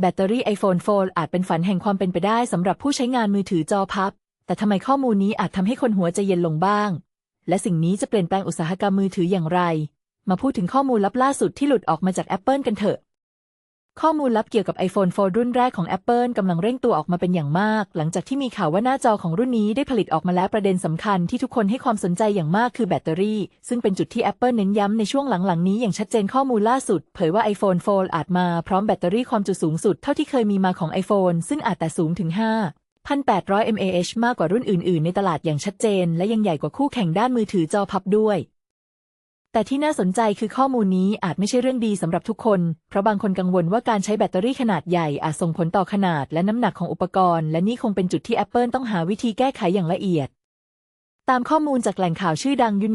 แบตเตอรี่ iPhone 4 อาจเป็นฝันแห่งความเป็นไปได้สำหรับผู้ใช้งานมือถือจอพับ แต่ทำไมข้อมูลนี้อาจทำให้คนหัวใจเย็นลงบ้าง และสิ่งนี้จะเปลี่ยนแปลงอุตสาหกรรมมือถืออย่างไร มาพูดถึงข้อมูลลับล่าสุดที่หลุดออกมาจาก Apple กันเถอะ ข้อมูลลับเกี่ยวกับ iPhone 4 รุ่นแรกของ Apple กำลังเร่งตัวออกมาเป็นอย่างมาก หลังจากที่มีข่าวว่าหน้าจอของรุ่นนี้ได้ผลิตออกมาแล้วประเด็นสำคัญที่ทุกคนให้ความสนใจอย่างมากคือแบตเตอรี่ ซึ่งเป็นจุดที่ Apple เน้นย้ำในช่วงหลังๆนี้อย่างชัดเจนข้อมูลล่าสุด เผยว่า iPhone 4 อาจมาพร้อมแบตเตอรี่ความจุสูงสุดเท่าที่เคยมีมาของ iPhone ซึ่งอาจแต่สูงถึง5,800 mAh มากกว่ารุ่นอื่น ๆ ในตลาดอย่างชัดเจน และยังใหญ่กว่าคู่แข่งด้านมือถือจอพับด้วย แต่ที่น่าสนใจคือข้อมูลนี้อาจไม่ใช่เรื่องดีสำหรับทุกคน เพราะบางคนกังวลว่าการใช้แบตเตอรี่ขนาดใหญ่อาจส่งผลต่อขนาดและน้ำหนักของอุปกรณ์ และนี่คงเป็นจุดที่ Apple ต้องหาวิธีแก้ไขอย่างละเอียด ตามข้อมูลจากแหล่งข่าวชื่อดังยู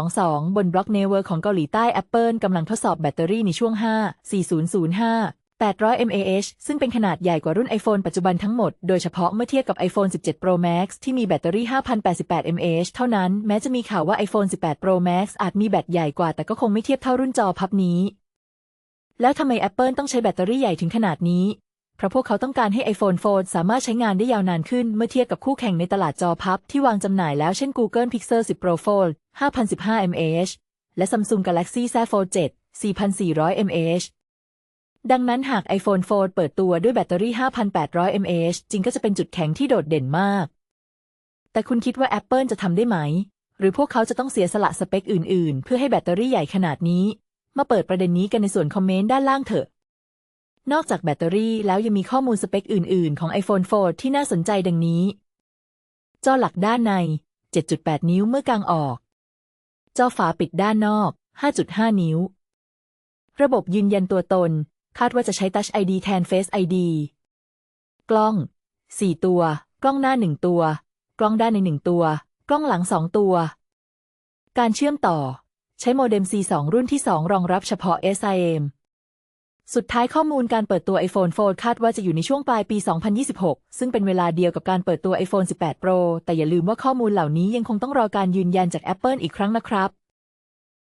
1122 บนบล็อกเนเวอร์ของเกาหลีใต้ Apple กำลังทดสอบแบตเตอรี่ในช่วง 5 4005 800 mAh ซึ่งเป็นขนาดใหญ่กว่ารุ่น iPhone ปัจจุบันทั้งหมด โดยเฉพาะเมื่อเทียบกับ iPhone 17 Pro Max ที่มีแบตเตอรี่ 5,088 mAh เท่านั้น แม้จะมีข่าวว่า iPhone 18 Pro Max อาจมีแบตใหญ่กว่า แต่ก็คงไม่เทียบเท่ารุ่นจอพับนี้ แล้วทำไม Apple ต้องใช้แบตเตอรี่ใหญ่ถึงขนาดนี้ เพราะพวกเขาต้องการให้ iPhone 4 สามารถใช้งานได้ยาวนานขึ้น เมื่อเทียบกับคู่แข่งในตลาดจอพับที่วางจำหน่ายแล้ว เช่น Google Pixel 10 Pro Fold 5,015 mAh และ Samsung Galaxy Z Fold 7 4,400 mAh ดังนั้นหาก iPhone 4 เปิดตัวด้วยแบตเตอรี่ 5,800 mAh จริงก็จะเป็นจุดแข็งที่โดดเด่นมาก แต่คุณคิดว่า Apple จะทำได้ไหม หรือพวกเขาจะต้องเสียสละสเปคอื่นๆ เพื่อให้แบตเตอรี่ใหญ่ขนาดนี้ มาเปิดประเด็นนี้กันในส่วนคอมเมนต์ด้านล่างเถอะ นอกจากแบตเตอรี่แล้วยังมีข้อมูลสเปคอื่นๆ ของ iPhone 4 ที่น่าสนใจดังนี้ จอหลักด้านใน 7.8 นิ้วเมื่อกางออก จอฝาปิดด้านนอก 5.5 นิ้ว ระบบยืนยันตัวตน คาดว่าจะใช้ Touch ID แทน Face ID กล้อง 4 ตัว กล้องหน้า 1 ตัว กล้องด้านใน 1 ตัว กล้องหลัง 2 ตัว การเชื่อมต่อ ใช้โมเด็ม C2 รุ่นที่ 2 รองรับเฉพาะ SIM สุดท้ายข้อมูลการเปิดตัว iPhone 4 คาดว่าจะอยู่ในช่วงปลายปี 2026 ซึ่งเป็นเวลาเดียวกับการเปิดตัว iPhone 18 Pro แต่อย่าลืมว่าข้อมูลเหล่านี้ยังคงต้องรอการยืนยันจาก Apple อีกครั้งนะครับ